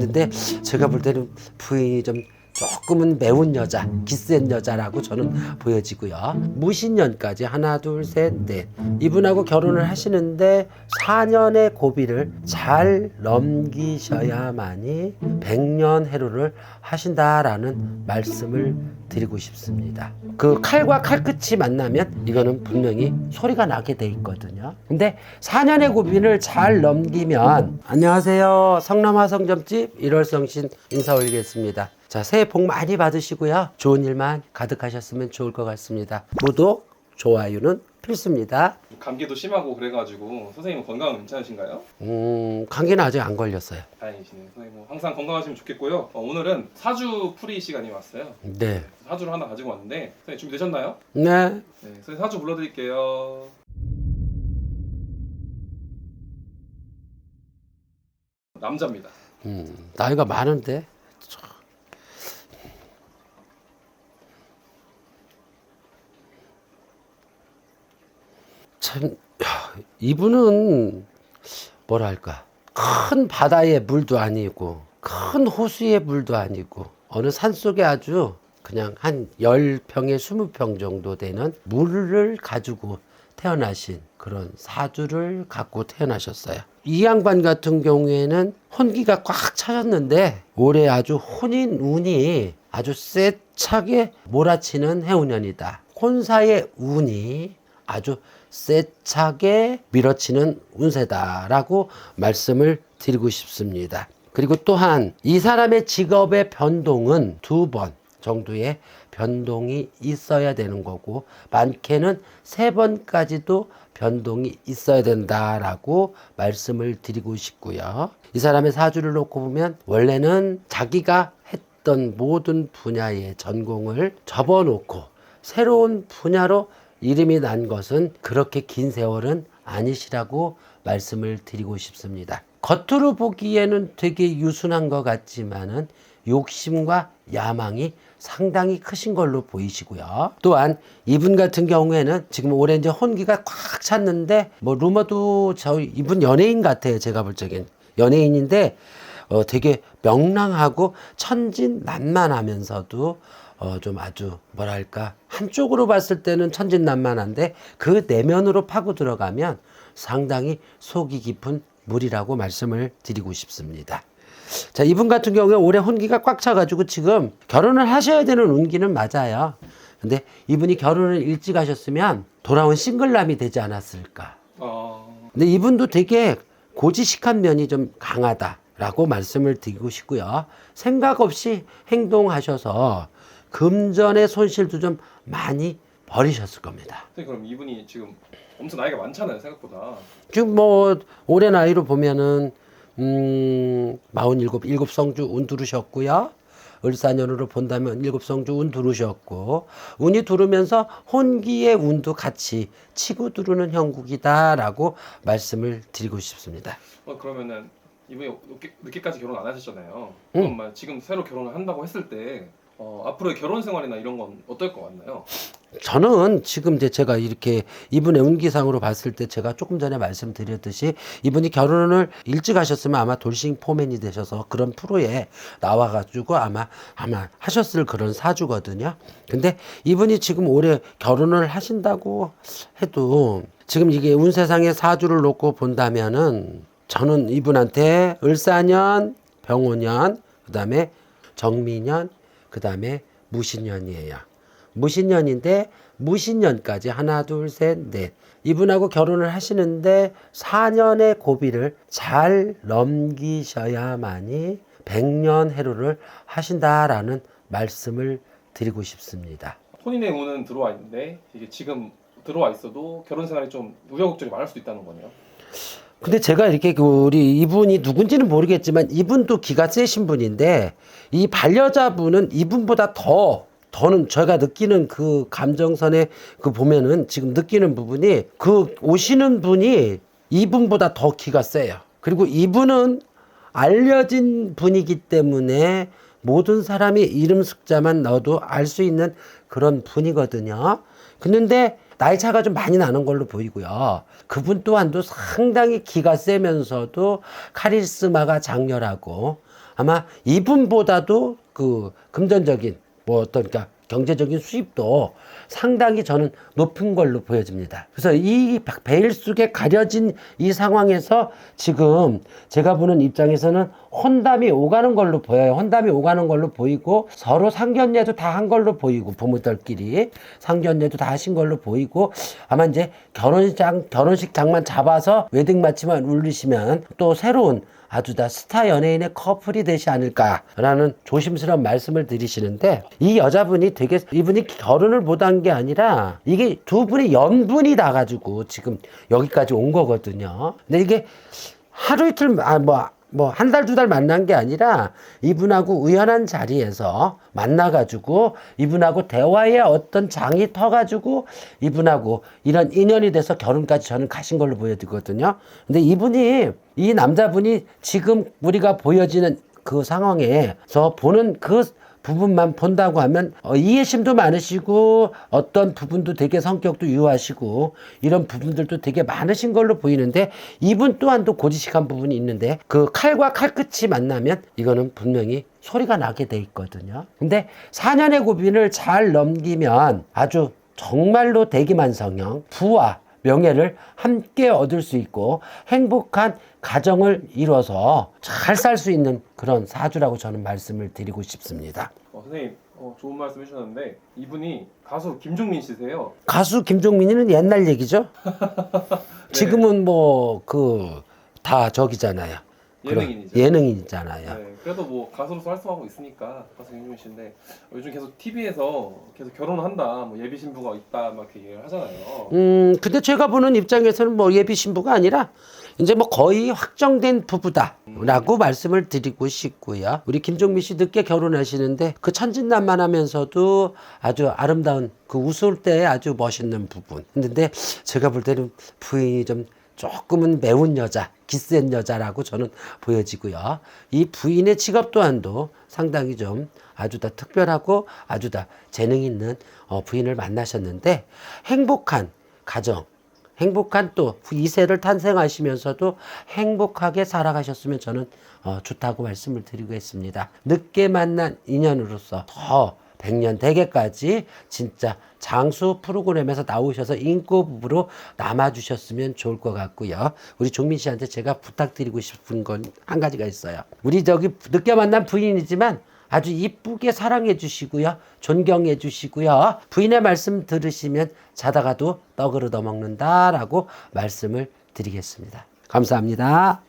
근데 제가 볼 때는 부인이 좀 조금은 매운 여자, 기센 여자라고 저는 보여지고요. 무신년까지 하나, 둘, 셋, 넷. 이분하고 결혼을 하시는데 4년의 고비를 잘 넘기셔야만이 100년 해로를 하신다라는 말씀을 드리고 싶습니다. 그 칼과 칼끝이 만나면 이거는 분명히 소리가 나게 돼 있거든요. 근데 4년의 고비를 잘 넘기면 안녕하세요. 성남화 성점집 1월 성신 인사 올리겠습니다. 자, 새해 복 많이 받으시고요. 좋은 일만 가득하셨으면 좋을 것 같습니다. 구독, 좋아요는 필수입니다. 감기도 심하고 그래가지고 선생님 건강은 괜찮으신가요? 음, 감기는 아직 안 걸렸어요. 다행이시네요. 선생님 뭐 항상 건강하시면 좋겠고요. 어, 오늘은 사주 풀이 시간이 왔어요. 네. 사주를 하나 가지고 왔는데 선생님 준비되셨나요? 네. 네, 선생님 사주 불러드릴게요. 남자입니다. 음, 나이가 많은데. 참, 야, 이분은 뭐랄까. 큰 바다의 물도 아니고, 큰 호수의 물도 아니고, 어느 산 속에 아주 그냥 한 10평에 20평 정도 되는 물을 가지고 태어나신 그런 사주를 갖고 태어나셨어요. 이 양반 같은 경우에는 혼기가 꽉 차셨는데 올해 아주 혼인 운이 아주 세차게 몰아치는 해운년이다. 혼사의 운이 아주 세차게 밀어치는 운세다라고 말씀을 드리고 싶습니다. 그리고 또한 이 사람의 직업의 변동은 두 번 정도의 변동이 있어야 되는 거고 많게는 세 번까지도 변동이 있어야 된다라고 말씀을 드리고 싶고요. 이 사람의 사주를 놓고 보면 원래는 자기가 했던 모든 분야의 전공을 접어놓고 새로운 분야로 이름이 난 것은 그렇게 긴 세월은 아니시라고 말씀을 드리고 싶습니다. 겉으로 보기에는 되게 유순한 것 같지만은 욕심과 야망이 상당히 크신 걸로 보이시고요. 또한 이분 같은 경우에는 지금 올해 이제 혼기가 꽉 찼는데 뭐 루머도 저 이분 연예인 같아요. 제가 볼 적엔 연예인인데 어 되게 명랑하고 천진난만하면서도 어 좀 아주 뭐랄까 한쪽으로 봤을 때는 천진난만한데 그 내면으로 파고 들어가면 상당히 속이 깊은 물이라고 말씀을 드리고 싶습니다. 자, 이분 같은 경우에 올해 혼기가 꽉 차가지고 지금 결혼을 하셔야 되는 운기는 맞아요. 근데 이분이 결혼을 일찍 하셨으면 돌아온 싱글남이 되지 않았을까. 어, 근데 이분도 되게 고지식한 면이 좀 강하다라고 말씀을 드리고 싶고요. 생각 없이 행동하셔서 금전의 손실도 좀 많이 버리셨을 겁니다. 선생님 그럼 이분이 지금 엄청 나이가 많잖아요 생각보다. 지금 뭐 올해 나이로 보면은 음, 47, 일곱 성주 운 두르셨고요. 을사년으로 본다면 일곱 성주 운 두르셨고 운이 두르면서 혼기의 운도 같이 치고 두르는 형국이다라고 말씀을 드리고 싶습니다. 어 그러면은 이분이 늦게, 늦게까지 결혼 안 하셨잖아요. 그럼 막 지금 새로 결혼을 한다고 했을 때 어, 앞으로의 결혼 생활이나 이런 건 어떨 것 같나요? 저는 지금 이제 제가 이렇게 이분의 운기상으로 봤을 때 제가 조금 전에 말씀드렸듯이 이분이 결혼을 일찍 하셨으면 아마 돌싱 포맨이 되셔서 그런 프로에 나와가지고 아마 아마 하셨을 그런 사주거든요. 근데 이분이 지금 올해 결혼을 하신다고 해도 지금 이게 운세상의 사주를 놓고 본다면은 저는 이분한테 을사년, 병오년, 그다음에 정미년, 그 다음에 무신년이에요. 무신년인데 무신년까지 하나 둘 셋 넷 이분하고 결혼을 하시는데 4년의 고비를 잘 넘기셔야만이 100년 해로를 하신다라는 말씀을 드리고 싶습니다. 혼인의 운은 들어와 있는데 이게 지금 들어와 있어도 결혼 생활이 좀 우여곡절이 많을 수도 있다는 거네요. 근데 제가 이렇게 그 우리 이분이 누군지는 모르겠지만 이분도 기가 세신 분인데 이 반려자분은 이분보다 더 더는 제가 느끼는 그 감정선에 그 보면은 지금 느끼는 부분이 그 오시는 분이 이분보다 더 기가 세요. 그리고 이분은 알려진 분이기 때문에 모든 사람이 이름 숫자만 넣어도 알 수 있는 그런 분이거든요. 근데 나이 차가 좀 많이 나는 걸로 보이고요. 그분 또한도 상당히 기가 세면서도 카리스마가 장렬하고 아마 이분보다도 그 금전적인 뭐 어떤 그러니까 경제적인 수입도 상당히 저는 높은 걸로 보여집니다. 그래서 이 베일 속에 가려진 이 상황에서 지금 제가 보는 입장에서는 혼담이 오가는 걸로 보여요. 혼담이 오가는 걸로 보이고 서로 상견례도 다 한 걸로 보이고 부모들끼리 상견례도 다 하신 걸로 보이고 아마 이제 결혼장 결혼식 장만 잡아서 웨딩 마치만 울리시면 또 새로운 아주 다 스타 연예인의 커플이 되지 않을까라는 조심스러운 말씀을 드리시는데 이 여자분이 되게 이분이 결혼을 못한 게 아니라 이게 두 분의 연분이 다 가지고 지금 여기까지 온 거거든요. 근데 이게 하루 이틀 아 뭐 뭐 한 달두달 만난 게 아니라 이분하고 우연한 자리에서 만나가지고 이분하고 대화의 어떤 장이 터가지고 이분하고 이런 인연이 돼서 결혼까지 저는 가신 걸로 보여지거든요. 근데 이분이 이 남자분이 지금 우리가 보여지는 그 상황에서 보는 그 부분만 본다고 하면 어, 이해심도 많으시고 어떤 부분도 되게 성격도 유하시고 이런 부분들도 되게 많으신 걸로 보이는데 이분 또한도 고지식한 부분이 있는데 그 칼과 칼끝이 만나면 이거는 분명히 소리가 나게 돼 있거든요. 근데 4년의 고비를 잘 넘기면 아주 정말로 대기만성형 부와 명예를 함께 얻을 수 있고 행복한 가정을 이뤄서 잘 살 수 있는 그런 사주라고 저는 말씀을 드리고 싶습니다. 어, 선생님 어, 좋은 말씀 해주셨는데 이분이 가수 김종민 씨세요. 가수 김종민이는 옛날 얘기죠. 지금은 뭐 그 다 저기잖아요. 그런 예능인이죠. 예능인이잖아요. 네, 그래도 뭐 가수로서 활동하고 있으니까 가수 김종민 씨인데 요즘 계속 TV에서 계속 결혼한다, 뭐 예비 신부가 있다, 막 이렇게 얘기를 하잖아요. 음, 근데 제가 보는 입장에서는 뭐 예비 신부가 아니라 이제 뭐 거의 확정된 부부다라고 말씀을 드리고 싶고요. 우리 김종민 씨 늦게 결혼하시는데 그 천진난만하면서도 아주 아름다운 그 웃을 때 아주 멋있는 부분. 근데 제가 볼 때는 부인이 좀 조금은 매운 여자, 기센 여자라고 저는 보여지고요. 이 부인의 직업 또한도 상당히 좀 아주 다 특별하고 아주 다 재능 있는 어, 부인을 만나셨는데 행복한 가정, 행복한 또 2세를 탄생하시면서도 행복하게 살아가셨으면 저는 어, 좋다고 말씀을 드리겠습니다. 늦게 만난 인연으로서 더 백년 대계까지 진짜 장수 프로그램에서 나오셔서 인고 부부로 남아주셨으면 좋을 것 같고요. 우리 종민 씨한테 제가 부탁드리고 싶은 건 한 가지가 있어요. 우리 저기 늦게 만난 부인이지만 아주 이쁘게 사랑해 주시고요. 존경해 주시고요. 부인의 말씀 들으시면 자다가도 떡으로 더 먹는다라고 말씀을 드리겠습니다. 감사합니다.